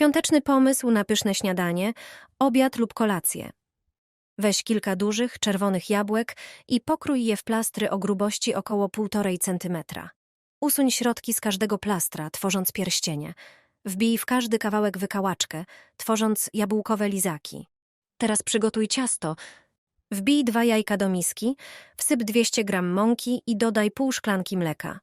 Świąteczny pomysł na pyszne śniadanie, obiad lub kolację. Weź kilka dużych, czerwonych jabłek i pokrój je w plastry o grubości około 1,5 cm. Usuń środki z każdego plastra, tworząc pierścienie. Wbij w każdy kawałek wykałaczkę, tworząc jabłkowe lizaki. Teraz przygotuj ciasto. Wbij dwa jajka do miski, wsyp 200 g mąki i dodaj pół szklanki mleka.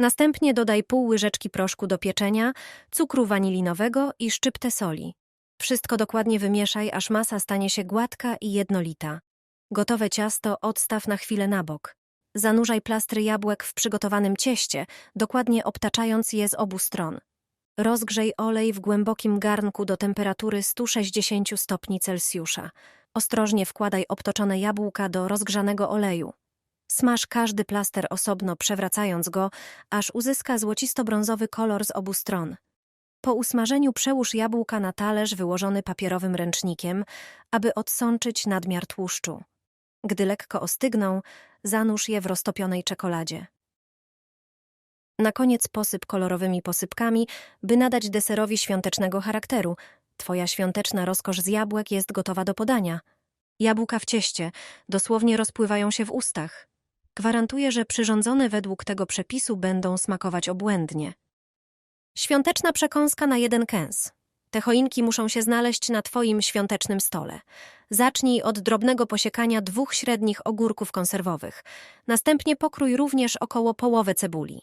Następnie dodaj pół łyżeczki proszku do pieczenia, cukru wanilinowego i szczyptę soli. Wszystko dokładnie wymieszaj, aż masa stanie się gładka i jednolita. Gotowe ciasto odstaw na chwilę na bok. Zanurzaj plastry jabłek w przygotowanym cieście, dokładnie obtaczając je z obu stron. Rozgrzej olej w głębokim garnku do temperatury 160 stopni Celsjusza. Ostrożnie wkładaj obtoczone jabłka do rozgrzanego oleju. Smaż każdy plaster osobno, przewracając go, aż uzyska złocisto-brązowy kolor z obu stron. Po usmażeniu przełóż jabłka na talerz wyłożony papierowym ręcznikiem, aby odsączyć nadmiar tłuszczu. Gdy lekko ostygną, zanurz je w roztopionej czekoladzie. Na koniec posyp kolorowymi posypkami, by nadać deserowi świątecznego charakteru. Twoja świąteczna rozkosz z jabłek jest gotowa do podania. Jabłka w cieście dosłownie rozpływają się w ustach. Gwarantuję, że przyrządzone według tego przepisu będą smakować obłędnie. Świąteczna przekąska na jeden kęs. Te choinki muszą się znaleźć na Twoim świątecznym stole. Zacznij od drobnego posiekania dwóch średnich ogórków konserwowych. Następnie pokrój również około połowy cebuli.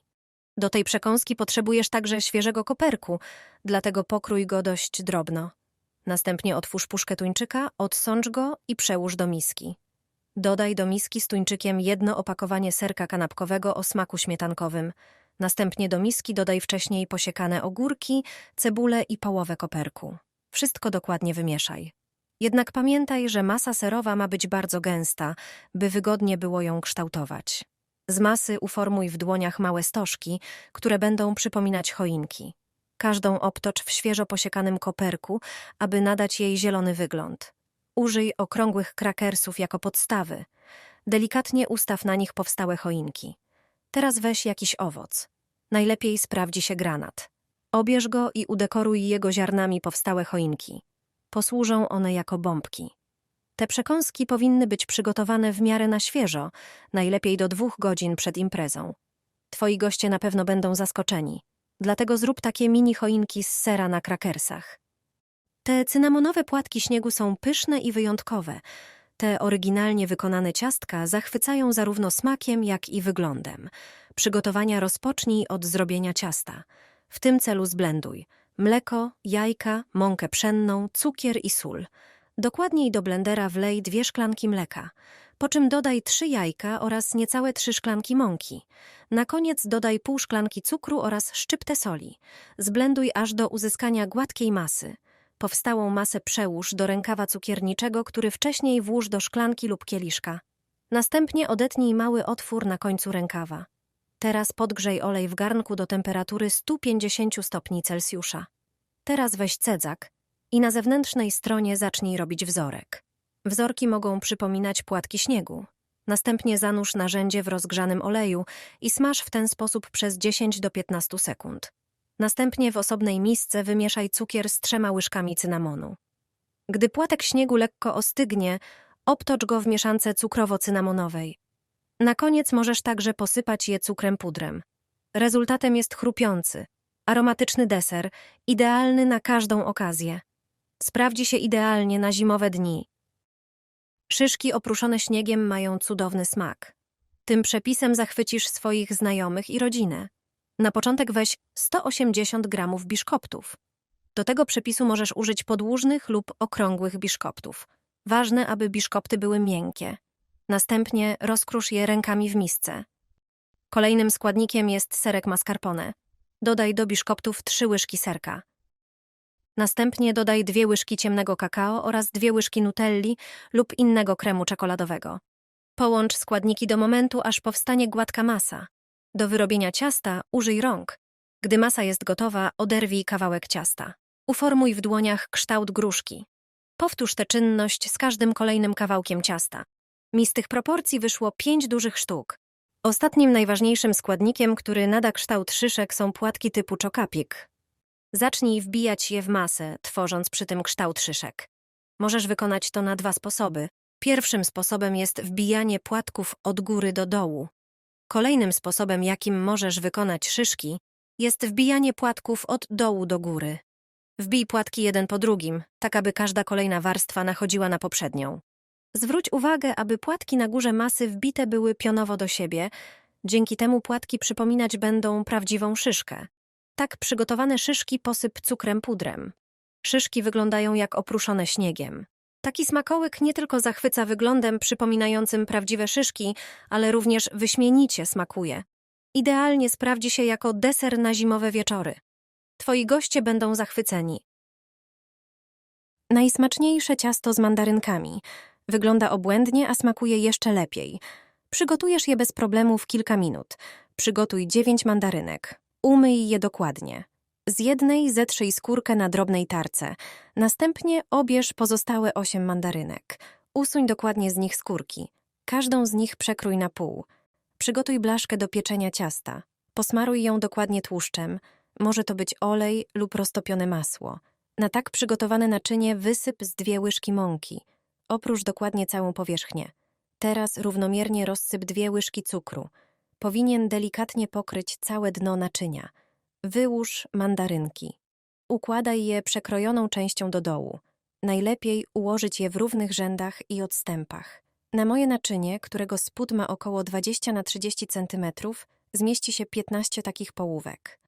Do tej przekąski potrzebujesz także świeżego koperku, dlatego pokrój go dość drobno. Następnie otwórz puszkę tuńczyka, odsącz go i przełóż do miski. Dodaj do miski z tuńczykiem jedno opakowanie serka kanapkowego o smaku śmietankowym. Następnie do miski dodaj wcześniej posiekane ogórki, cebulę i połowę koperku. Wszystko dokładnie wymieszaj. Jednak pamiętaj, że masa serowa ma być bardzo gęsta, by wygodnie było ją kształtować. Z masy uformuj w dłoniach małe stożki, które będą przypominać choinki. Każdą obtocz w świeżo posiekanym koperku, aby nadać jej zielony wygląd. Użyj okrągłych krakersów jako podstawy. Delikatnie ustaw na nich powstałe choinki. Teraz weź jakiś owoc. Najlepiej sprawdzi się granat. Obierz go i udekoruj jego ziarnami powstałe choinki. Posłużą one jako bombki. Te przekąski powinny być przygotowane w miarę na świeżo, najlepiej do dwóch godzin przed imprezą. Twoi goście na pewno będą zaskoczeni, dlatego zrób takie mini choinki z sera na krakersach. Te cynamonowe płatki śniegu są pyszne i wyjątkowe. Te oryginalnie wykonane ciastka zachwycają zarówno smakiem, jak i wyglądem. Przygotowania rozpocznij od zrobienia ciasta. W tym celu zblenduj mleko, jajka, mąkę pszenną, cukier i sól. Dokładniej do blendera wlej dwie szklanki mleka, po czym dodaj trzy jajka oraz niecałe trzy szklanki mąki. Na koniec dodaj pół szklanki cukru oraz szczyptę soli. Zblenduj aż do uzyskania gładkiej masy. Powstałą masę przełóż do rękawa cukierniczego, który wcześniej włóż do szklanki lub kieliszka. Następnie odetnij mały otwór na końcu rękawa. Teraz podgrzej olej w garnku do temperatury 150 stopni Celsjusza. Teraz weź cedzak i na zewnętrznej stronie zacznij robić wzorek. Wzorki mogą przypominać płatki śniegu. Następnie zanurz narzędzie w rozgrzanym oleju i smaż w ten sposób przez 10 do 15 sekund. Następnie w osobnej misce wymieszaj cukier z trzema łyżkami cynamonu. Gdy płatek śniegu lekko ostygnie, obtocz go w mieszance cukrowo-cynamonowej. Na koniec możesz także posypać je cukrem pudrem. Rezultatem jest chrupiący, aromatyczny deser, idealny na każdą okazję. Sprawdzi się idealnie na zimowe dni. Szyszki oprószone śniegiem mają cudowny smak. Tym przepisem zachwycisz swoich znajomych i rodzinę. Na początek weź 180 gramów biszkoptów. Do tego przepisu możesz użyć podłużnych lub okrągłych biszkoptów. Ważne, aby biszkopty były miękkie. Następnie rozkrusz je rękami w misce. Kolejnym składnikiem jest serek mascarpone. Dodaj do biszkoptów trzy łyżki serka. Następnie dodaj dwie łyżki ciemnego kakao oraz dwie łyżki nutelli lub innego kremu czekoladowego. Połącz składniki do momentu, aż powstanie gładka masa. Do wyrobienia ciasta użyj rąk. Gdy masa jest gotowa, oderwij kawałek ciasta. Uformuj w dłoniach kształt gruszki. Powtórz tę czynność z każdym kolejnym kawałkiem ciasta. Mi z tych proporcji wyszło pięć dużych sztuk. Ostatnim najważniejszym składnikiem, który nada kształt szyszek są płatki typu czokapik. Zacznij wbijać je w masę, tworząc przy tym kształt szyszek. Możesz wykonać to na dwa sposoby. Pierwszym sposobem jest wbijanie płatków od góry do dołu. Kolejnym sposobem, jakim możesz wykonać szyszki, jest wbijanie płatków od dołu do góry. Wbij płatki jeden po drugim, tak aby każda kolejna warstwa nachodziła na poprzednią. Zwróć uwagę, aby płatki na górze masy wbite były pionowo do siebie, dzięki temu płatki przypominać będą prawdziwą szyszkę. Tak przygotowane szyszki posyp cukrem pudrem. Szyszki wyglądają jak opruszone śniegiem. Taki smakołyk nie tylko zachwyca wyglądem przypominającym prawdziwe szyszki, ale również wyśmienicie smakuje. Idealnie sprawdzi się jako deser na zimowe wieczory. Twoi goście będą zachwyceni. Najsmaczniejsze ciasto z mandarynkami. Wygląda obłędnie, a smakuje jeszcze lepiej. Przygotujesz je bez problemu w kilka minut. Przygotuj 9 mandarynek. Umyj je dokładnie. Z jednej zetrzyj skórkę na drobnej tarce. Następnie obierz pozostałe 8 mandarynek. Usuń dokładnie z nich skórki. Każdą z nich przekrój na pół. Przygotuj blaszkę do pieczenia ciasta. Posmaruj ją dokładnie tłuszczem. Może to być olej lub roztopione masło. Na tak przygotowane naczynie wysyp z dwie łyżki mąki. Oprócz dokładnie całą powierzchnię. Teraz równomiernie rozsyp dwie łyżki cukru. Powinien delikatnie pokryć całe dno naczynia. Wyłóż mandarynki. Układaj je przekrojoną częścią do dołu. Najlepiej ułożyć je w równych rzędach i odstępach. Na moje naczynie, którego spód ma około 20 na 30 cm, zmieści się 15 takich połówek.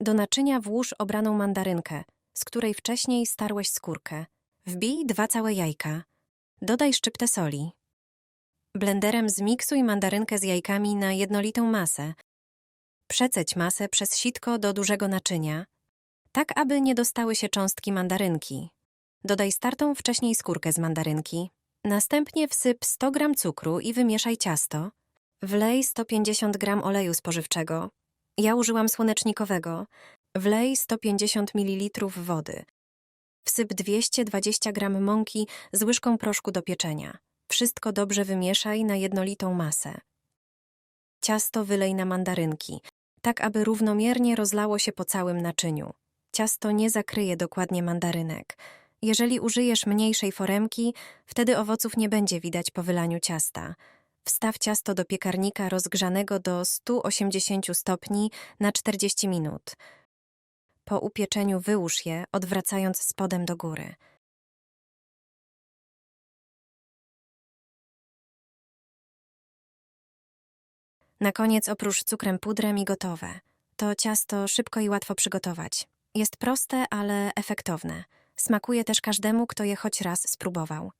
Do naczynia włóż obraną mandarynkę, z której wcześniej starłeś skórkę. Wbij dwa całe jajka. Dodaj szczyptę soli. Blenderem zmiksuj mandarynkę z jajkami na jednolitą masę. Przeceć masę przez sitko do dużego naczynia, tak aby nie dostały się cząstki mandarynki. Dodaj startą wcześniej skórkę z mandarynki. Następnie wsyp 100 g cukru i wymieszaj ciasto. Wlej 150 g oleju spożywczego. Ja użyłam słonecznikowego. Wlej 150 ml wody. Wsyp 220 g mąki z łyżką proszku do pieczenia. Wszystko dobrze wymieszaj na jednolitą masę. Ciasto wylej na mandarynki, tak aby równomiernie rozlało się po całym naczyniu. Ciasto nie zakryje dokładnie mandarynek. Jeżeli użyjesz mniejszej foremki, wtedy owoców nie będzie widać po wylaniu ciasta. Wstaw ciasto do piekarnika rozgrzanego do 180 stopni na 40 minut. Po upieczeniu wyłóż je, odwracając spodem do góry. Na koniec oprócz cukrem pudrem i gotowe. To ciasto szybko i łatwo przygotować. Jest proste, ale efektowne. Smakuje też każdemu, kto je choć raz spróbował.